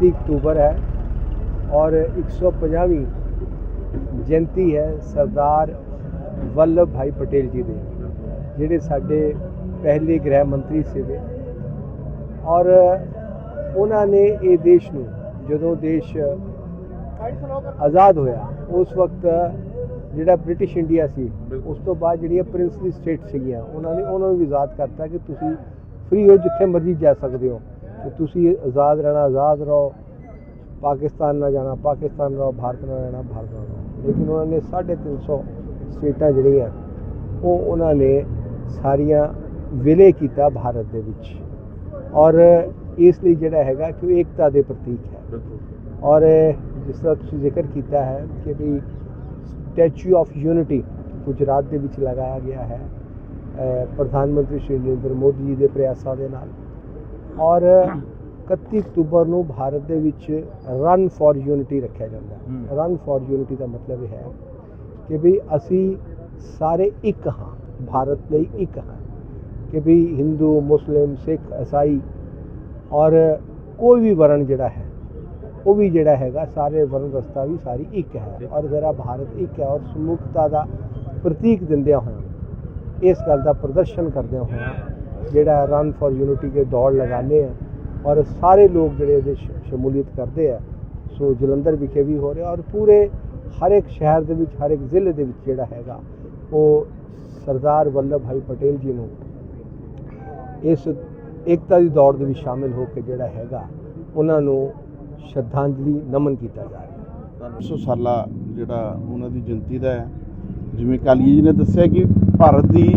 30 October ਹੈ ਔਰ 150ਵੀਂ ਜਯੰਤੀ ਹੈ ਸਰਦਾਰ ਵੱਲਭ ਭਾਈ ਪਟੇਲ ਜੀ ਦੇ ਜਿਹੜੇ ਸਾਡੇ ਪਹਿਲੇ ਗ੍ਰਹਿ ਮੰਤਰੀ ਸੀਗੇ ਔਰ ਉਹਨਾਂ ਨੇ ਇਹ ਦੇਸ਼ ਨੂੰ ਜਦੋਂ ਦੇਸ਼ ਆਜ਼ਾਦ ਹੋਇਆ ਉਸ ਵਕਤ ਜਿਹੜਾ ਬ੍ਰਿਟਿਸ਼ ਇੰਡੀਆ ਸੀ ਉਸ ਤੋਂ ਬਾਅਦ ਜਿਹੜੀਆਂ ਪ੍ਰਿੰਸਲੀ ਸਟੇਟ ਸੀਗੀਆਂ ਉਹਨਾਂ ਨੇ ਉਹਨਾਂ ਨੂੰ ਵੀ ਆਜ਼ਾਦ ਕਰਤਾ ਕਿ ਤੁਸੀਂ ਫ੍ਰੀ ਹੋ ਜਿੱਥੇ ਮਰਜ਼ੀ ਜਾ ਸਕਦੇ ਹੋ ਤੇ ਤੁਸੀਂ ਆਜ਼ਾਦ ਰਹਿਣਾ ਆਜ਼ਾਦ ਰਹੋ। ਪਾਕਿਸਤਾਨ ਨਾ ਜਾਣਾ ਪਾਕਿਸਤਾਨ ਰਹੋ ਭਾਰਤ ਨਾ ਰਹਿਣਾ ਭਾਰਤ ਨਾ ਰਹੋ ਲੇਕਿਨ ਉਹਨਾਂ ਨੇ 350 ਸਟੇਟਾਂ ਜਿਹੜੀਆਂ ਉਹ ਉਹਨਾਂ ਨੇ ਸਾਰੀਆਂ ਵਿਲੇ ਕੀਤਾ ਭਾਰਤ ਦੇ ਵਿੱਚ। ਔਰ ਇਸ ਲਈ ਜਿਹੜਾ ਹੈਗਾ ਕਿ ਉਹ ਏਕਤਾ ਦੇ ਪ੍ਰਤੀਕ ਹੈ। ਔਰ ਜਿਸ ਤਰ੍ਹਾਂ ਤੁਸੀਂ ਜ਼ਿਕਰ ਕੀਤਾ ਹੈ ਕਿ ਵੀ ਸਟੈਚੂ ਆਫ ਯੂਨਿਟੀ ਗੁਜਰਾਤ ਦੇ ਵਿੱਚ ਲਗਾਇਆ ਗਿਆ ਹੈ ਪ੍ਰਧਾਨ ਮੰਤਰੀ ਸ਼੍ਰੀ ਨਰਿੰਦਰ ਮੋਦੀ ਜੀ ਦੇ ਪ੍ਰਯਾਸਾਂ ਦੇ ਨਾਲ। ਔਰ 31 ਅਕਤੂਬਰ ਨੂੰ ਭਾਰਤ ਦੇ ਵਿੱਚ ਰਨ ਫॉर ਯੂਨਿਟੀ ਰੱਖਿਆ ਜਾਂਦਾ ਹੈ। ਰਨ ਫॉर ਯੂਨਿਟੀ ਦਾ ਮਤਲਬ ਇਹ ਹੈ ਕਿ ਵੀ ਅਸੀਂ ਸਾਰੇ ਇੱਕ ਹਾਂ ਭਾਰਤ ਲਈ ਇੱਕ ਹਾਂ। ਕਿ ਵੀ ਹਿੰਦੂ ਮੁਸਲਿਮ ਸਿੱਖ ਈਸਾਈ ਔਰ ਕੋਈ ਵੀ ਵਰਨ ਜਿਹੜਾ ਹੈ ਉਹ ਵੀ ਜਿਹੜਾ ਹੈਗਾ ਸਾਰੇ ਵਰਨ ਵਸਤਾ ਵੀ ਸਾਰੀ ਇੱਕ ਹੈ ਔਰ ਜ਼ਰਾ ਭਾਰਤ ਇੱਕ ਹੈ ਔਰ ਸਮੁਖਤਾ ਦਾ ਪ੍ਰਤੀਕ ਦਿੰਦਿਆਂ ਹੋਇਆ ਇਸ ਗੱਲ ਦਾ ਪ੍ਰਦਰਸ਼ਨ ਕਰਦਿਆਂ ਹੋਇਆ ਜਿਹੜਾ ਰਨ ਫॉर ਯੂਨਿਟੀ ਦੇ ਦੌੜ ਲਗਾਉਂਦੇ ਆ ਔਰ ਸਾਰੇ ਲੋਕ ਜਿਹੜੇ ਇਹਦੇ ਸ਼ਮੂਲੀਅਤ ਕਰਦੇ ਆ। ਸੋ ਜਲੰਧਰ ਵਿਖੇ ਵੀ ਹੋ ਰਿਹਾ ਔਰ ਪੂਰੇ ਹਰ ਇੱਕ ਸ਼ਹਿਰ ਦੇ ਵਿੱਚ, ਹਰ ਇੱਕ ਜ਼ਿਲ੍ਹੇ ਦੇ ਵਿੱਚ ਜਿਹੜਾ ਹੈਗਾ, ਉਹ ਸਰਦਾਰ ਵੱਲਭ ਭਾਈ ਪਟੇਲ ਜੀ ਨੂੰ ਇਸ ਏਕਤਾ ਦੀ ਦੌੜ ਦੇ ਵਿੱਚ ਸ਼ਾਮਿਲ ਹੋ ਕੇ ਜਿਹੜਾ ਹੈਗਾ, ਉਹਨਾਂ ਨੂੰ ਸ਼ਰਧਾਂਜਲੀ ਨਮਨ ਕੀਤਾ ਜਾ ਰਿਹਾ। ਹੈ 100 ਸਾਲਾ ਜਿਹੜਾ ਉਹਨਾਂ ਦੀ ਜਯੰਤੀ ਦਾ ਹੈ। ਜਿਵੇਂ ਕਾਲੀਆ ਜੀ ਨੇ ਦੱਸਿਆ ਕਿ ਭਾਰਤ ਦੀ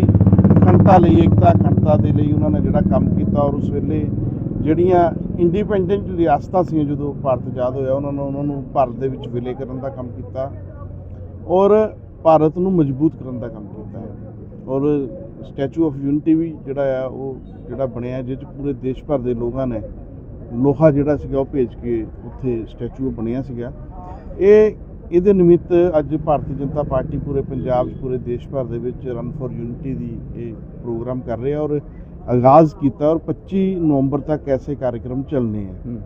ਅਖੰਡਤਾ ਲਈ ਏਕਤਾ ਅਖੰਡਤਾ ਦੇ ਲਈ ਉਹਨਾਂ ਨੇ ਜਿਹੜਾ ਕੰਮ ਕੀਤਾ ਔਰ ਉਸ ਵੇਲੇ ਜਿਹੜੀਆਂ ਇੰਡੀਪੈਂਡੈਂਟ ਰਿਆਸਤਾਂ ਸੀ ਜਦੋਂ ਭਾਰਤ ਆਜ਼ਾਦ ਹੋਇਆ, ਉਹਨਾਂ ਨੇ, ਉਹਨਾਂ ਨੂੰ ਭਾਰਤ ਦੇ ਵਿੱਚ ਵਿਲੇ ਕਰਨ ਦਾ ਕੰਮ ਕੀਤਾ ਔਰ ਭਾਰਤ ਨੂੰ ਮਜ਼ਬੂਤ ਕਰਨ ਦਾ ਕੰਮ ਕੀਤਾ ਔਰ ਸਟੈਚੂ ਆਫ ਯੂਨਿਟੀ ਵੀ ਜਿਹੜਾ ਆ, ਉਹ ਜਿਹੜਾ ਬਣਿਆ ਜਿਸ 'ਚ ਪੂਰੇ ਦੇਸ਼ ਭਰ ਦੇ ਲੋਕਾਂ ਨੇ ਲੋਹਾ ਜਿਹੜਾ ਸੀਗਾ, ਉਹ ਭੇਜ ਕੇ ਉੱਥੇ ਸਟੈਚੂ ਬਣਿਆ ਸੀਗਾ। ਇਹ ਇਹਦੇ ਨਿਮਿਤ ਅੱਜ ਭਾਰਤੀ ਜਨਤਾ ਪਾਰਟੀ ਪੂਰੇ ਪੰਜਾਬ ਪੂਰੇ ਦੇਸ਼ ਭਰ ਦੇ ਵਿੱਚ ਰਨ ਫॉर ਯੂਨਿਟੀ ਦੀ ਇਹ ਪ੍ਰੋਗਰਾਮ ਕਰ ਰਿਹਾ ਔਰ ਆਗਾਜ਼ ਕੀਤਾ ਔਰ 25 ਨਵੰਬਰ ਤੱਕ ਐਸੇ ਕਾਰਜਕ੍ਰਮ ਚੱਲਨੇ ਆ।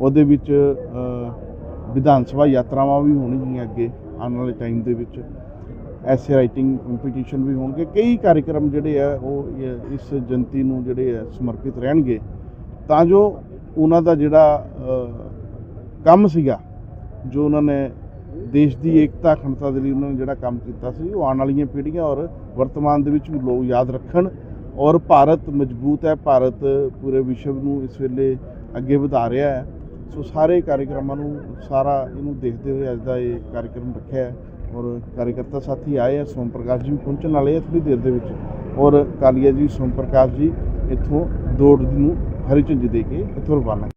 ਉਹਦੇ ਵਿੱਚ ਵਿਧਾਨ ਸਭਾ ਯਾਤਰਾਵਾਂ ਵੀ ਹੋਣਗੀਆਂ ਅੱਗੇ ਆਉਣ ਵਾਲੇ ਟਾਈਮ ਦੇ ਵਿੱਚ। ਐਸੇ ਰਾਈਟਿੰਗ ਕੰਪੀਟੀਸ਼ਨ ਵੀ ਹੋਣਗੇ। ਕਈ ਕਾਰਜਕ੍ਰਮ ਜਿਹੜੇ ਆ ਉਹ ਇਸ ਜਨਤੀ ਨੂੰ ਜਿਹੜੇ ਆ ਸਮਰਪਿਤ ਰਹਿਣਗੇ। ਤਾਂ ਜੋ ਉਹਨਾਂ ਦਾ ਜਿਹੜਾ ਕੰਮ ਸੀਗਾ ਜੋ ਉਹਨਾਂ ਨੇ ਦੇਸ਼ ਦੀ ਏਕਤਾ, ਅਖੰਡਤਾ ਦੇ ਲਈ ਉਹਨਾਂ ਨੇ ਜਿਹੜਾ ਕੰਮ ਕੀਤਾ ਸੀ, ਉਹ ਆਉਣ ਵਾਲੀਆਂ ਪੀੜ੍ਹੀਆਂ ਔਰ ਵਰਤਮਾਨ ਦੇ ਵਿੱਚ ਵੀ ਲੋਕ ਯਾਦ ਰੱਖਣ ਔਰ ਭਾਰਤ ਮਜ਼ਬੂਤ ਹੈ, ਭਾਰਤ ਪੂਰੇ ਵਿਸ਼ਵ ਨੂੰ ਇਸ ਵੇਲੇ ਅੱਗੇ ਵਧਾ ਰਿਹਾ ਹੈ। ਸੋ ਸਾਰੇ ਕਾਰਜਕ੍ਰਮਾਂ ਨੂੰ ਸਾਰਾ ਇਹਨੂੰ ਦੇਖਦੇ ਹੋਏ ਅੱਜ ਦਾ ਇਹ ਕਾਰਜਕ੍ਰਮ ਰੱਖਿਆ ਹੈ ਔਰ ਕਾਰਜਕਰਤਾ ਸਾਥੀ ਆਏ ਆ, ਸੋਮ ਪ੍ਰਕਾਸ਼ ਜੀ ਵੀ ਪਹੁੰਚਣ ਵਾਲੇ ਆ ਥੋੜੀ ਦੇਰ ਦੇ ਵਿੱਚ ਔਰ ਕਾਲੀਆ ਜੀ, ਸੋਮ ਪ੍ਰਕਾਸ਼ ਜੀ ਇੱਥੋਂ ਦੌੜ ਨੂੰ ਹਰੀ ਝੰਡੀ ਦੇ ਕੇ ਇੱਥੋਂ ਰਵਾਨਾ